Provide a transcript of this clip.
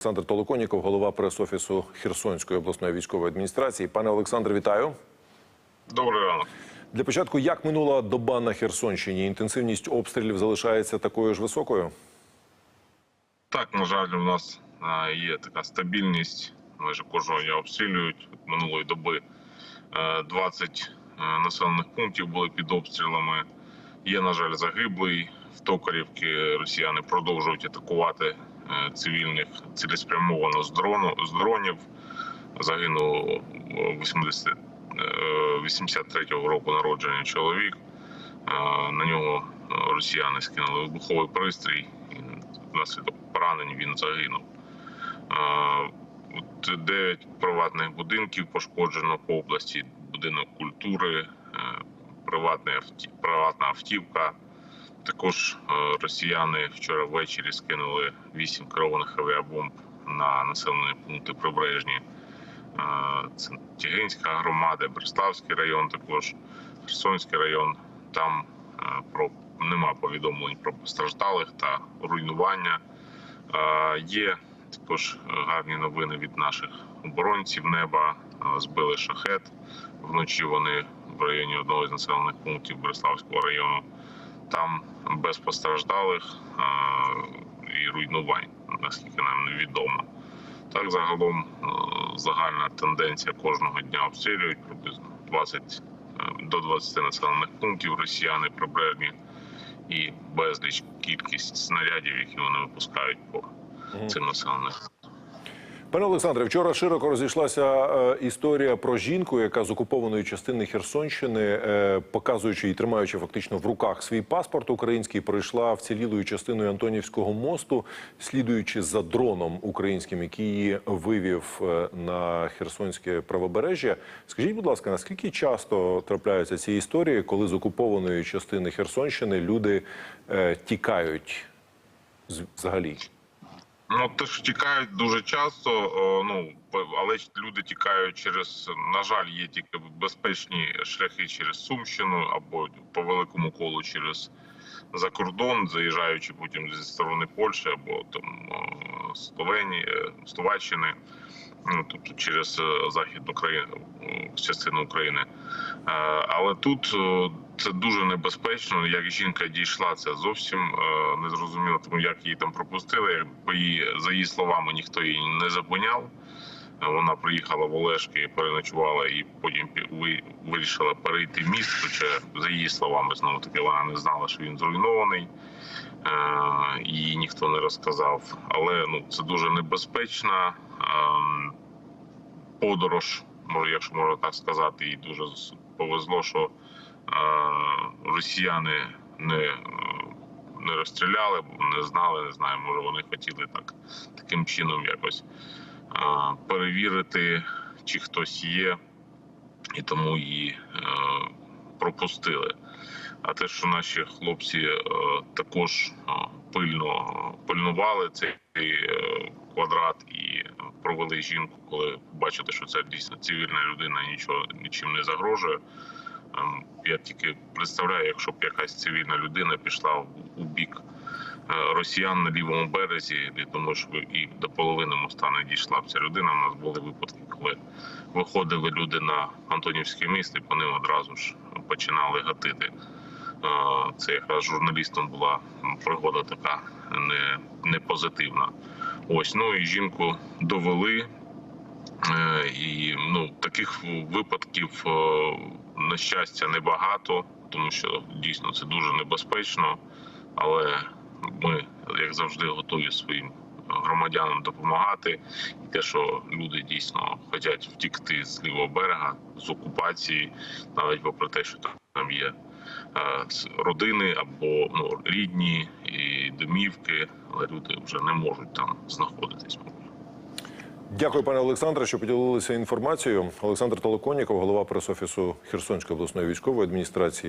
Олександр Толоконіков, голова прес-офісу Херсонської обласної військової адміністрації. Пане Олександр, вітаю. Добрий ранок. Для початку, як минула доба на Херсонщині? Інтенсивність обстрілів залишається такою ж високою? Так, на жаль, у нас є така стабільність. Майже кожного дня обстрілюють. Минулої доби е, 20 е, населених пунктів були під обстрілами. Є, на жаль, загиблий. В Токарівці росіяни продовжують атакувати цивільних цілеспрямовано з дрону з дронів. Загинув е, 80, е, 83-го року народження чоловік. Е, На нього е, росіяни скинули вибуховий пристрій. І внаслідок поранень він загинув. Е, Дев'ять приватних будинків пошкоджено по області. Будинок культури, е, приватна автівка. Також е, росіяни вчора ввечері скинули вісім керованих авіабомб на населені пункти прибережні. Е, Це Тягинська громада, Береславський район, також Херсонський район. Там е, про нема повідомлень про постраждалих та руйнування. Є також гарні новини від наших оборонців неба. Збили шахет. Вночі вони в районі одного з населених пунктів Береславського району. Там без постраждалих і руйнувань, наскільки нам невідомо. Так, загалом е, загальна тенденція кожного дня обстрілюють приблизно 20 е, до 20 населених пунктів росіяни прибережні і безліч кількість снарядів, які вони випускають по цим населених. Пане Олександре, вчора широко розійшлася е, історія про жінку, яка з окупованої частини Херсонщини, е, показуючи і тримаючи фактично в руках свій паспорт український, пройшла вцілілою частиною Антонівського мосту, слідуючи за дроном українським, який її вивів е, на Херсонське правобережжя. Скажіть, будь ласка, наскільки часто трапляються ці історії, коли з окупованої частини Херсонщини люди тікають взагалі? Ну теж тікають дуже часто. Ну але люди тікають через на жаль, є тільки безпечні шляхи через Сумщину або по великому колу через за кордон, заїжджаючи потім зі сторони Польщі або там Словенії, е, Словаччини. Ну, тобто через е, західну країну е, частину України. Е, Але тут е, це дуже небезпечно. Як жінка дійшла, це зовсім е, незрозуміло, тому як її там пропустили. По її за її словами ніхто її не зупиняв. Вона приїхала в Олешки, переночувала і потім ви- вирішила перейти міст. Хоча за її словами знову таки вона не знала, що він зруйнований. Е, їй ніхто не розказав. Але ну це дуже небезпечна ем, подорож, якщо можна так сказати, і дуже повезло, що росіяни не, не розстріляли, не знали, не знаю, може вони хотіли так таким чином якось перевірити, чи хтось є, і тому її е, пропустили. А те, що наші хлопці е, також е, пильно пильнували цей квадрат і провели жінку, коли бачите, що це дійсно цивільна людина, нічого нічим не загрожує. Я тільки представляю, якщо б якась цивільна людина пішла у бік е, росіян на лівому березі, я думаю, що і до половини моста не дійшла б ця людина. У нас були випадки, коли виходили люди на Антонівське місто, і по ним одразу ж починали гатити. Е, Це якраз журналістам була пригода така не, не позитивна. Ось ну і жінку довели. Е, І ну таких випадків, на щастя, небагато, тому що дійсно це дуже небезпечно. Але ми, як завжди, готові своїм громадянам допомагати. І те, що люди дійсно хочуть втікти з лівого берега з окупації, навіть попри те, що там є е, родини або ну рідні і домівки, але люди вже не можуть там знаходитись. Дякую, пане Олександре, що поділилися інформацією. Олександр Толоконіков, голова прес-офісу Херсонської обласної військової адміністрації.